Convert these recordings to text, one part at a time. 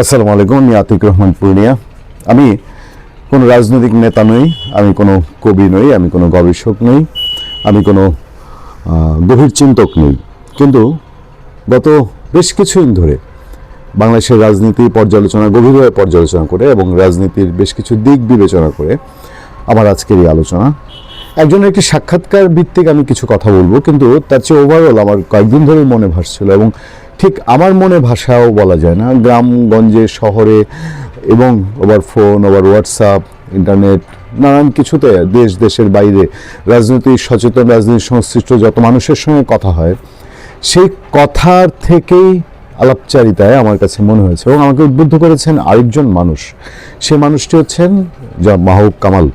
আসসালামু আলাইকুম, আমি আতিক রহমান পূর্ণিয়া। আমি কোনো রাজনৈতিক নেতা নই, আমি কোনো কবি নই, আমি কোনো গবেষক নই, আমি কোনো গভীর চিন্তক নই। কিন্তু গত বেশ কিছুদিন ধরে বাংলাদেশের রাজনীতি পর্যালোচনা, গভীরভাবে পর্যালোচনা করে এবং রাজনীতির বেশ কিছু দিক বিবেচনা করে আমার আজকের এই আলোচনা। একজনের একটি সাক্ষাৎকার ভিত্তিক আমি কিছু কথা বলব, কিন্তু তার চেয়ে ওভারঅল আমার কয়েকদিন ধরেই মনে ভাসছিল এবং ঠিক আমার মনে ভাষাও বলা যায় না। গ্রামগঞ্জে, শহরে এবং over phone over WhatsApp internet নানান কিছুতে দেশ, দেশের বাইরে রাজনীতি, সচেতন রাজনীতি সংশ্লিষ্ট যত মানুষের সঙ্গে কথা হয়, সেই কথার থেকেই আলাপচারিতায় আমার কাছে মনে হয়েছে এবং আমাকে উদ্বুদ্ধ করেছেন আরেকজন মানুষ। সে মানুষটি হচ্ছেন যা মাহবুব কামাল,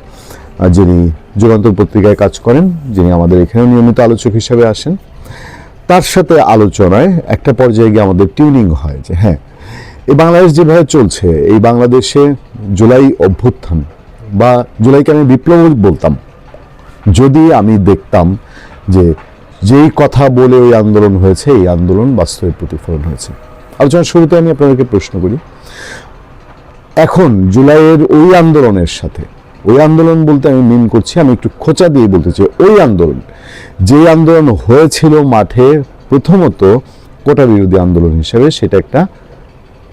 যিনি যুগান্তর পত্রিকায় কাজ করেন, যিনি আমাদের এখানেও নিয়মিত আলোচক হিসেবে আসেন। তার সাথে আলোচনায় একটা পর্যায়ে গিয়ে আমাদের টিউনিং হয় যে হ্যাঁ এই বাংলাদেশ যেভাবে চলছে, এই বাংলাদেশে জুলাই অভ্যুত্থান বা জুলাইকে আমি বিপ্লব বলতাম, যদি আমি দেখতাম যে যেই কথা বলে ওই আন্দোলন হয়েছে, এই আন্দোলন বাস্তবে প্রতিফলন হয়েছে। আলোচনার শুরুতে আমি আপনাদেরকে প্রশ্ন করি, এখন জুলাইয়ের ওই আন্দোলনের সাথে ওই আন্দোলন বলতে আমি মিন করছি, আমি একটু খোঁচা দিয়ে বলতে চাই, ওই আন্দোলন যে আন্দোলন হয়েছিল মাঠে প্রথমত কোটা বিরোধী আন্দোলন হিসেবে সেটা একটা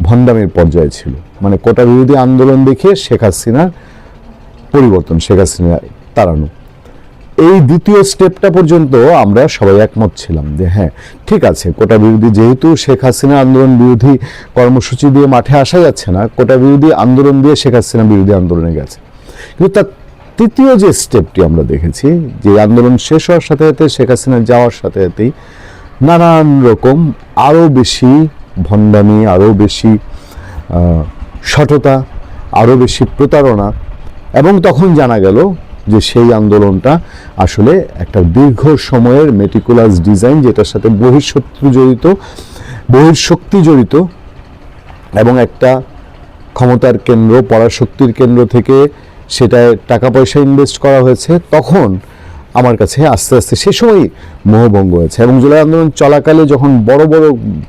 ভণ্ডামের পর্যায়ে ছিল। মানে কোটা বিরোধী আন্দোলন দেখে শেখ হাসিনার পরিবর্তন, শেখ হাসিনা তাড়ানো। এই দ্বিতীয় স্টেপটা পর্যন্ত আমরা সবাই একমত ছিলাম যে হ্যাঁ ঠিক আছে, কোটা বিরোধী যেহেতু শেখ হাসিনা আন্দোলন বিরোধী কর্মসূচি দিয়ে মাঠে আসা যাচ্ছে না, কোটা বিরোধী আন্দোলন দিয়ে শেখ হাসিনা বিরোধী আন্দোলনে গেছে। কিন্তু তার তৃতীয় যে স্টেপটি আমরা দেখেছি, যে আন্দোলন শেষ হওয়ার সাথে সাথে শেখ হাসিনা যাওয়ার সাথে সাথেই নানান রকম আরও বেশি ভণ্ডামি, আরও বেশি সততা, আরও বেশি প্রতারণা এবং তখন জানা গেল যে সেই আন্দোলনটা আসলে একটা দীর্ঘ সময়ের মেটিকুলাস ডিজাইন যেটার সাথে বহিঃশত্রু জড়িত, বহিঃশক্তি জড়িত এবং একটা ক্ষমতার কেন্দ্র, পরাশক্তির কেন্দ্র থেকে সেটায় টাকা পয়সা ইনভেস্ট করা হয়েছে, তখন আমার কাছে আস্তে আস্তে সে সময় মোহভঙ্গ হয়েছে এবং জুলাই আন্দোলন চলাকালে যখন বড় বড়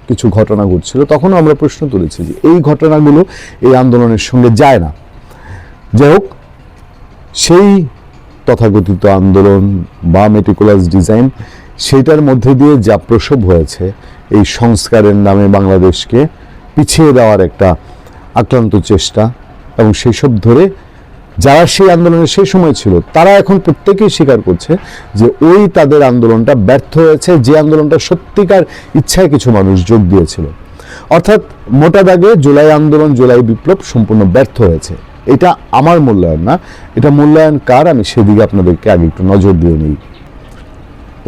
কিছু ঘটনা ঘটছিল, তখনও আমরা প্রশ্ন তুলেছি যে এই ঘটনাগুলো এই আন্দোলনের সঙ্গে যায় না। যাই হোক, সেই তথাকথিত আন্দোলন বা মেটিকুলাস ডিজাইন সেইটার মধ্যে দিয়ে যা প্রসব হয়েছে, এই সংস্কারের নামে বাংলাদেশকে পিছিয়ে দেওয়ার একটা আক্রান্ত চেষ্টা এবং সেই সব ধরে যারা সেই আন্দোলনে সেই সময় ছিল, তারা এখন প্রত্যেকেই স্বীকার করছে যে ওই তাদের আন্দোলনটা ব্যর্থ হয়েছে, যে আন্দোলনটা সত্যিকার ইচ্ছায় কিছু মানুষ যোগ দিয়েছিল। অর্থাৎ মোটা দাগে জুলাই আন্দোলন, জুলাই বিপ্লব সম্পূর্ণ ব্যর্থ হয়েছে। এটা আমার মূল্যায়ন না, এটা মূল্যায়ন কার? আমি সেদিকে আপনাদেরকে আগে একটু নজর দিয়ে নিই।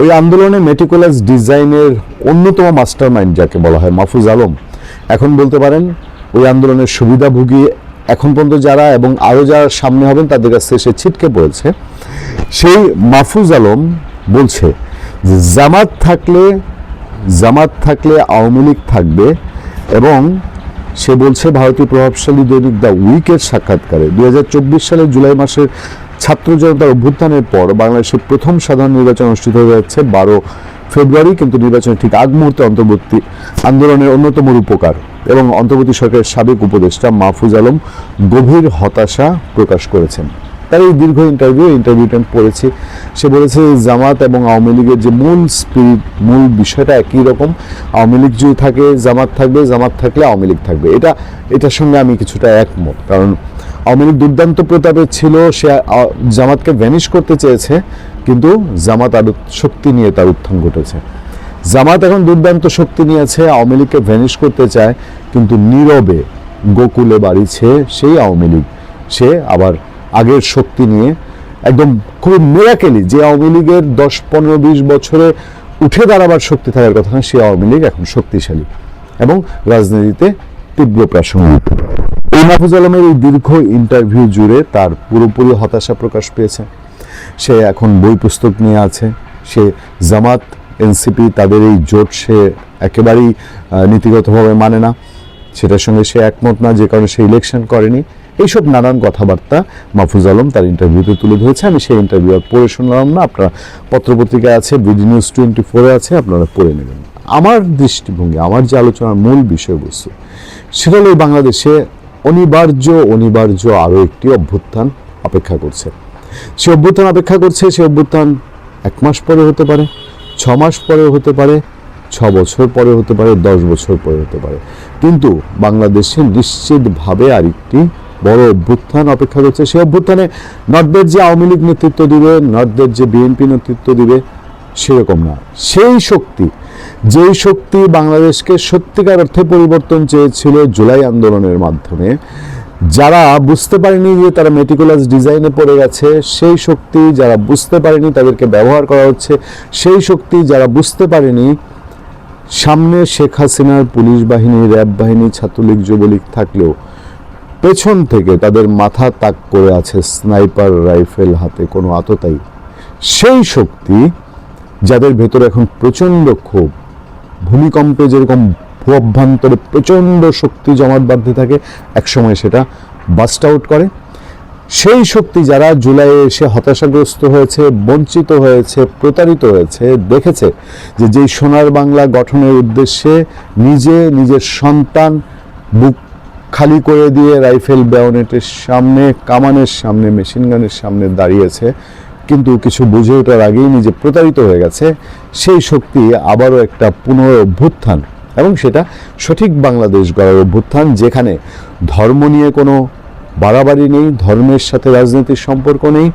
ওই আন্দোলনে মেটিকুলাস ডিজাইনের অন্যতম মাস্টার মাইন্ড যাকে বলা হয় মাহফুজ আলম, এখন বলতে পারেন ওই আন্দোলনের সুবিধাভোগী এখন পর্যন্ত যারা এবং আরও যারা সামনে হবেন, তাদের কাছে সে ছিটকে পড়েছে। সেই মাহফুজ আলম বলছে যে, জামাত থাকলে জামাত থাকলে আওয়ামী লীগ থাকবে এবং সে বলছে ভারতীয় প্রভাবশালী দৈনিক দ্য উইকের সাক্ষাৎকারে। দুই হাজার চব্বিশ সালের জুলাই মাসের ছাত্র জনতার অভ্যুত্থানের পর বাংলাদেশের প্রথম সাধারণ নির্বাচন অনুষ্ঠিত হয়ে যাচ্ছে বারো ফেব্রুয়ারি, কিন্তু নির্বাচনের ঠিক আগ মুহূর্তে অন্তর্বর্তী আন্দোলনের অন্যতম রূপকার এবং অন্তর্বর্তী সরকারের সাবেক উপদেষ্টা মাহফুজ আলম গভীর হতাশা প্রকাশ করেছেন। তার এই দীর্ঘ ইন্টারভিউ ইন্টারভিউটা আমি পড়েছি। সে বলেছে, জামাত এবং আওয়ামী লীগের যে মূল স্পিরিট মূল বিষয়টা একই রকম। আওয়ামী লীগ যদি থাকে, জামাত থাকবে, জামাত থাকলে আওয়ামী লীগ থাকবে। এটা, এটার সঙ্গে আমি কিছুটা একমত। কারণ আওয়ামী লীগ দুর্দান্ত প্রতাপের ছিল, সে জামাতকে ভ্যানিশ করতে চেয়েছে। কিন্তু জামাত আরও শক্তি নিয়ে তার উত্থান ঘটেছে। জামাত এখন দুর্দান্ত শক্তি নিয়েছে, আওয়ামী লীগকে ভ্যানিশ করতে চায়, কিন্তু নীরবে গোকুলে বাড়িছে সেই আওয়ামী লীগ, সে আবার আগের শক্তি নিয়ে একদম খুবই মেরাকেলি যে আওয়ামী লীগের দশ, পনেরো, বিশ বছরে উঠে দাঁড়াবার শক্তি থাকার কথা না সেই আওয়ামী লীগ এখন শক্তিশালী এবং রাজনীতিতে তীব্র প্রাসঙ্গিক। এই মাহফুজ আলমের এই দীর্ঘ ইন্টারভিউ জুড়ে তার পুরোপুরি হতাশা প্রকাশ পেয়েছে। সে এখন বই পুস্তক নিয়ে আছে। সে জামাত, এনসিপি তাদের এই জোট সে একেবারেই নীতিগতভাবে মানে না। সেটার সঙ্গে সে একমত না, যে কারণে সে ইলেকশন করেনি। এইসব নানান কথাবার্তা মাহফুজ আলম তার ইন্টারভিউতে তুলে ধরেছে। আমি সেই ইন্টারভিউ আর পড়ে শুনলাম না। আপনারা পত্রপত্রিকায় আছে বিডি নিউজ টোয়েন্টি ফোরে আছে, আপনারা পড়ে নেবেন। আমার দৃষ্টিভঙ্গি, আমার যে আলোচনার মূল বিষয়বস্তু, সেটা হলো বাংলাদেশে অনিবার্য অনিবার্য আরও একটি অভ্যুত্থান অপেক্ষা করছে। সে অভ্যুত্থান অপেক্ষা করছে, সে অভ্যুত্থান এক মাস পরে হতে পারে, ছ মাস পরে হতে পারে, ছ বছর পরে হতে পারে, দশ বছর পরে হতে পারে। কিন্তু বাংলাদেশে নিশ্চিতভাবে আরেকটি বড় অভ্যুত্থান অপেক্ষা করছে। সেই অভ্যুত্থানে নর্থদের যে আওয়ামী লীগ নেতৃত্ব দিবে নর্থদের যে বিএনপি নেতৃত্ব দিবে, সেরকম না। সেই শক্তি, যেই শক্তি বাংলাদেশকে সত্যিকার অর্থে পরিবর্তন চেয়েছিল জুলাই আন্দোলনের মাধ্যমে যারা বুঝতে পারেনি যে তারা মেটিকুলাস ডিজাইনে পড়ে গেছে, সেই শক্তি যারা বুঝতে পারেনি তাদেরকে ব্যবহার করা হচ্ছে, সেই শক্তি যারা বুঝতে পারেনি, সামনে শেখ হাসিনার পুলিশ বাহিনী, র্যাব বাহিনী, ছাত্রলীগ, যুবলীগ থাকলেও পেছন থেকে তাদের মাথা তাক করে আছে স্নাইপার রাইফেল হাতে কোনো আততাই সেই শক্তি যাদের ভেতরে এখন প্রচণ্ড ক্ষোভ, ভূমিকম্পে যেরকম ভূ অভ্যন্তরে প্রচণ্ড শক্তি জমাট বাঁধতে থাকে, একসময় সেটা বাস্ট আউট করে। সেই শক্তি যারা জুলাইয়ে এসে হতাশাগ্রস্ত হয়েছে, বঞ্চিত হয়েছে, প্রতারিত হয়েছে, দেখেছে যে যেই সোনার বাংলা গঠনের উদ্দেশ্যে নিজে নিজের সন্তান বুক খালি করে দিয়ে রাইফেল ব্যাওনেটের সামনে, কামানের সামনে, মেশিন গানের সামনে দাঁড়িয়েছে, কিন্তু কিছু বুঝে ওঠার আগেই নিজে প্রতারিত হয়ে গেছে। সেই শক্তি আবারও একটা পুনর অভ্যুত্থান এবং সেটা সঠিক বাংলাদেশ গড়ার অভ্যুত্থান, যেখানে ধর্ম নিয়ে কোনো বাড়াবাড়ি নেই, ধর্মের সাথে রাজনীতির সম্পর্ক নেই,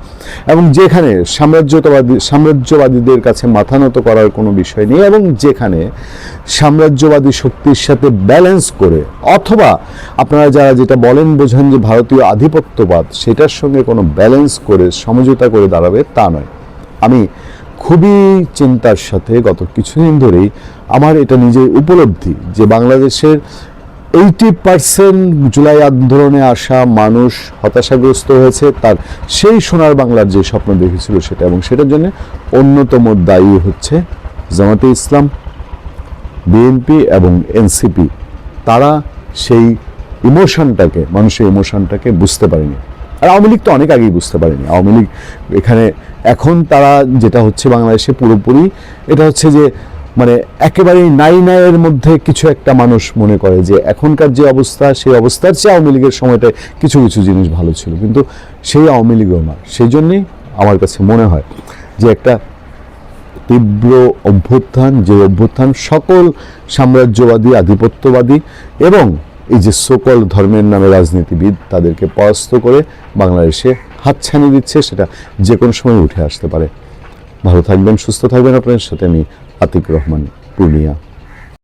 এবং যেখানে সাম্রাজ্যবাদী সাম্রাজ্যবাদীদের কাছে মাথা নত করার কোনো বিষয় নেই, এবং যেখানে সাম্রাজ্যবাদী শক্তির সাথে ব্যালেন্স করে, অথবা আপনারা যারা যেটা বলেন বোঝেন যে ভারতীয় আধিপত্যবাদ, সেটার সঙ্গে কোনো ব্যালেন্স করে, সমঝোতা করে দাঁড়াবে, তা নয়। আমি খুবই চিন্তার সাথে গত কিছুদিন ধরেই আমার এটা নিজের উপলব্ধি যে বাংলাদেশের এইটি পার্সেন্ট জুলাই আন্দোলনে আসা মানুষ হতাশাগ্রস্ত হয়েছে, তার সেই সোনার বাংলার যে স্বপ্ন দেখেছিল সেটা এবং সেটার জন্য অন্যতম দায়ী হচ্ছে জামাতে ইসলাম, বিএনপি এবং এনসিপি। তারা সেই ইমোশনটাকে, মানুষের ইমোশনটাকে বুঝতে পারেনি। আর আওয়ামী লীগ তো অনেক আগেই বুঝতে পারেনি। আওয়ামী লীগ এখানে এখন তারা যেটা হচ্ছে বাংলাদেশে পুরোপুরি, এটা হচ্ছে যে মানে একেবারেই নাই নাইয়ের মধ্যে কিছু একটা মানুষ মনে করে যে এখনকার যে অবস্থা, সেই অবস্থার চেয়ে আওয়ামী লীগের সময়টায় কিছু কিছু জিনিস ভালো ছিল। কিন্তু সেই আওয়ামী লীগও না। সেই জন্যেই আমার কাছে মনে হয় যে একটা তীব্র অভ্যুত্থান, যে অভ্যুত্থান সকল সাম্রাজ্যবাদী, আধিপত্যবাদী এবং এই যে সকল ধর্মের নামে রাজনীতিবিদ তাদেরকে পরাস্ত করে বাংলাদেশে হাতছানি দিচ্ছে, সেটা যে কোনো সময় উঠে আসতে পারে। ভালো থাকবেন, সুস্থ থাকবেন। আপনার সাথে আমি আতিক রহমান, পূর্ণিয়া।